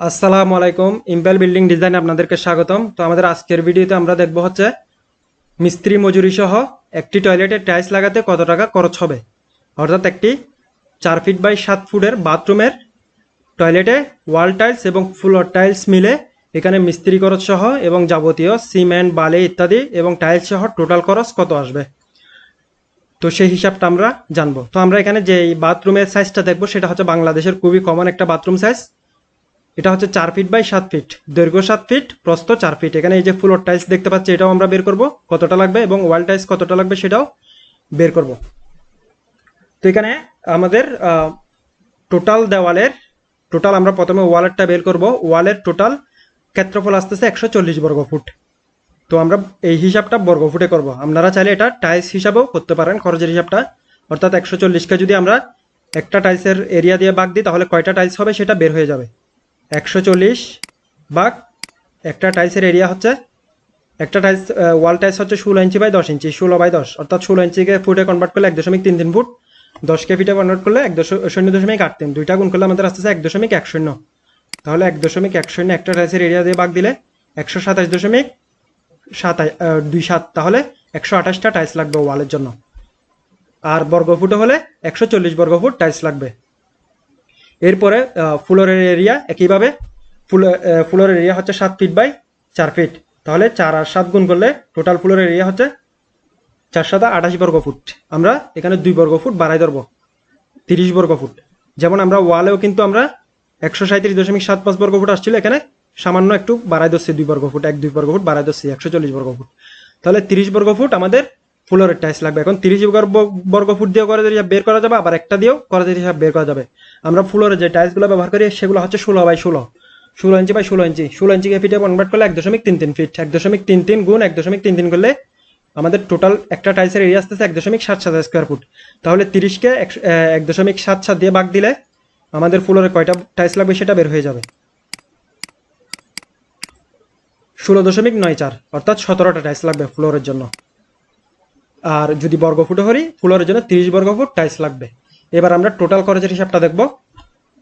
আসসালামু আলাইকুম। Impel building design আপনাদেরকে স্বাগতম। তো আমাদের আজকের ভিডিওতে আমরা দেখব হচ্ছে, মিস্ত্রি মজুরি সহ একটি টয়লেটে টাইলস লাগাতে কত টাকা খরচ হবে? অর্থাৎ একটি চার ফিট বাই সাত ফুটের বাথরুমের টয়লেটে ওয়াল টাইলস এবং ফ্লোর টাইলস মিলে এখানে মিস্ত্রি খরচ সহ এবং যাবতীয় সিমেন্ট, বালি ইত্যাদি এবং টাইলস সহ টোটাল খরচ কত আসবে? তো সেই হিসাবটা আমরা জানব। তো আমরা এখানে যে বাথরুমের সাইজটা দেখব, সেটা হচ্ছে বাংলাদেশের খুবই কমন একটা বাথরুম সাইজ এটা হচ্ছে চার ফিট বাই সাত ফিট দৈর্ঘ্য সাত ফিট প্রস্থ চার ফিট এখানে এই যে ফ্লোর টাইলস দেখতে পাচ্ছি, এটাও আমরা বের করব। কতটা লাগবে এবং ওয়াল টাইলস কতটা লাগবে সেটাও বের করব। তো এখানে আমাদের টোটাল দেওয়ালের টোটাল আমরা প্রথমে ওয়ালেরটা বের করব। ওয়ালের টোটাল ক্ষেত্রফল আসতেছে একশো চল্লিশ বর্গ ফুট তো আমরা এই হিসাবটা বর্গ ফুটে করব। আপনারা চাইলে এটা টাইলস হিসাবেও করতে পারেন, খরচের হিসাবটা। অর্থাৎ একশো চল্লিশকে যদি আমরা একটা টাইলসের এরিয়া দিয়ে বাগ দিই, তাহলে কয়টা টাইলস হবে সেটা বের হয়ে যাবে। একশো চল্লিশ বাঘ একটা টাইলসের এরিয়া হচ্ছে, একটা টাইলস ওয়াল টাইলস হচ্ছে ষোলো ইঞ্চি বাই দশ ইঞ্চি, ষোলো বাই দশ। অর্থাৎ ষোলো ইঞ্চিকে ফুটে কনভার্ট করলে এক দশমিক তিন তিন ফুট দশকে ফিটে কনভার্ট করলে এক দশ, শূন্য দশমিক আট তিন। দুইটা গুণ করলে আমাদের আসতেছে এক দশমিক এক শূন্য। তাহলে এক দশমিক এক শূন্য একটা টাইলসের এরিয়া দিয়ে বাগ দিলে একশো সাতাশ দশমিক সাত দুই সাত। তাহলে একশো আঠাশটা টাইলস লাগবে ওয়ালের জন্য। আর বর্গফুটে হলে একশো চল্লিশ বর্গফুট টাইলস লাগবে। এরপরে ফ্লোরের এরিয়া একইভাবে ফ্লোরের এরিয়া হচ্ছে সাত ফিট বাই চার ফিট তাহলে চার আর সাত গুণ করলে টোটাল ফ্লোরের এরিয়া হচ্ছে চার সাত আঠাশ বর্গ ফুট। আমরা এখানে দুই বর্গ ফুট বাড়াই ধরবো, তিরিশ বর্গ ফুট। যেমন আমরা ওয়ালেও কিন্তু আমরা একশো সাঁত্রিশ দশমিক সাত পাঁচ বর্গ ফুট আসছিল, এখানে সামান্য একটু বাড়াই ধরছি দুই বর্গ ফুট, এক দুই বর্গ ফুট বাড়াই ধরছি, একশো চল্লিশ বর্গ ফুট। তাহলে তিরিশ বর্গ ফুট আমাদের ফ্লোরের টাইলস লাগবে। এখন তিরিশ বর্গ ফুট দিয়ে করে হিসাব বের করা যাবে, আবার একটা দিয়েও করে হিসাব বের করা যাবে। আমরা ফ্লোরে যে টাইলসগুলো ব্যবহার করি, সেগুলো হচ্ছে ষোলো বাই ষোলো। ষোলো ইঞ্চি বাই ষোলো ইঞ্চি ষোলো ইঞ্চিকে ফিটে কনভার্ট করলে এক দশমিক তিন তিন ফিট এক দশমিক তিন তিন গুণ এক দশমিক তিন তিন করলে আমাদের টোটাল একটা টাইলসের এরিয়া আসতেছে এক দশমিক সাত সাত স্কোয়ার ফুট তাহলে তিরিশকে এক দশমিক সাত সাত দিয়ে বাগ দিলে আমাদের ফ্লোরে কয়টা টাইলস লাগবে সেটা বের হয়ে যাবে। ষোলো দশমিক নয় চার, অর্থাৎ সতেরোটা টাইলস লাগবে ফ্লোরের জন্য। আর যদি বর্গ ফুটে হরি ফ্লোরের জন্য তিরিশ বর্গ ফুট টাইলস লাগবে। এবার আমরা টোটাল খরচের হিসাবটা দেখব।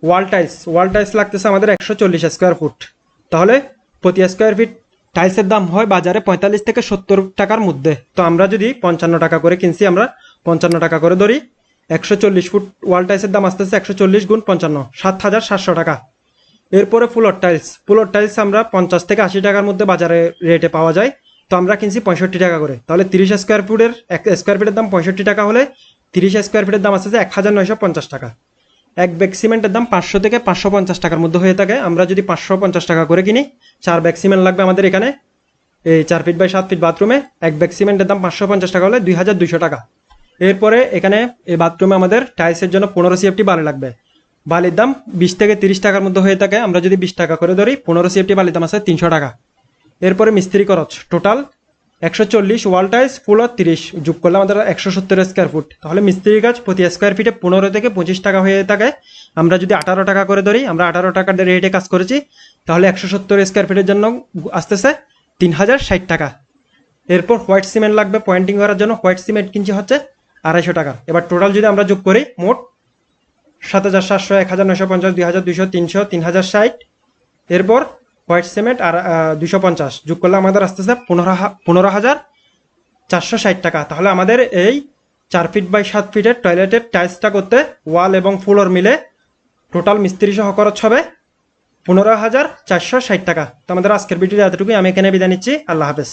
ওয়াল টাইলস ওয়াল টাইলস লাগতেছে আমাদের একশো চল্লিশ স্কোয়ার ফুট তাহলে প্রতি স্কোয়ার ফিট টাইলসের দাম হয় বাজারে পঁয়তাল্লিশ থেকে সত্তর টাকার মধ্যে। তো আমরা যদি পঞ্চান্ন টাকা করে কিনছি, আমরা পঞ্চান্ন টাকা করে ধরি, একশো চল্লিশ ফুট ওয়াল টাইলসের দাম আসতেছে একশো চল্লিশ গুণ পঞ্চান্ন সাত হাজার সাতশো টাকা। এরপরে ফুলর টাইলস ফ্লোর টাইলস আমরা পঞ্চাশ থেকে আশি টাকার মধ্যে বাজারে রেটে পাওয়া যায়। তো আমরা কিনছি পঁয়ষট্টি টাকা করে। তাহলে তিরিশ স্কোয়ার ফুটের এক স্কোয়ার ফিটের দাম পঁয়ষট্টি টাকা হলে তিরিশ স্কোয়ার ফিটের দাম আসছে এক হাজার নয়শো পঞ্চাশ টাকা। এক ব্যাগ সিমেন্টের দাম পাঁচশো থেকে পাঁচশো পঞ্চাশ টাকার মধ্যে হয়ে থাকে। আমরা যদি পাঁচশো পঞ্চাশ টাকা করে কিনি, চার ব্যাগ সিমেন্ট লাগবে আমাদের এখানে। এই চার ফিট বাই সাত ফিট বাথরুমে এক ব্যাগ সিমেন্টের দাম পাঁচশো পঞ্চাশ টাকা হলে দুই হাজার দুইশো টাকা। এরপরে এখানে এই বাথরুমে আমাদের টাইলসের জন্য পনেরো সিএফটি বালি লাগবে। বালির দাম বিশ থেকে তিরিশ টাকার মধ্যে হয়ে থাকে। আমরা যদি বিশ টাকা করে ধরি, পনেরো সিএফটি বালির দাম আছে তিনশো টাকা। এরপরে মিস্ত্রি খরচ টোটাল একশো চল্লিশ ওয়াল টাইলস ফুল তিরিশ। যোগ করলে আমাদের একশো সত্তর স্কোয়ার ফুট তাহলে মিস্ত্রির কাজ প্রতি স্কোয়ার ফিটে পনেরো থেকে পঁচিশ টাকা হয়ে থাকে। আমরা যদি আঠারো টাকা করে ধরি, আমরা আঠারো টাকার রেটে কাজ করেছি। তাহলে একশো সত্তর স্কোয়ার ফিটের জন্য আসতেছে তিন হাজার ষাট টাকা। এরপর হোয়াইট সিমেন্ট লাগবে। পয়েন্টিং করার জন্য হোয়াইট সিমেন্ট কিনছি হচ্ছে আড়াইশো টাকা। এবার টোটাল যদি আমরা যোগ করি, মোট সাত হাজার সাতশো, এক হাজার নয়শো পঞ্চাশ, দুই হাজার দুইশো, তিনশো তিন হাজার ষাট। এরপর হোয়াইট সিমেন্ট আর দুশো পঞ্চাশ। যোগ করলে আমাদের আসতেছে পনেরো পনেরো হাজার চারশো ষাট টাকা। তাহলে আমাদের এই চার ফিট বাই সাত ফিটের টয়লেটের টাইলসটা করতে ওয়াল এবং ফ্লোর মিলে টোটাল মিস্ত্রি সহ খরচ হবে পনেরো হাজার চারশো ষাট টাকা। তো আমাদের আজকের ভিডিও এতটুকুই। আমি এখানে বিদায় নিচ্ছি। আল্লাহ হাফেজ।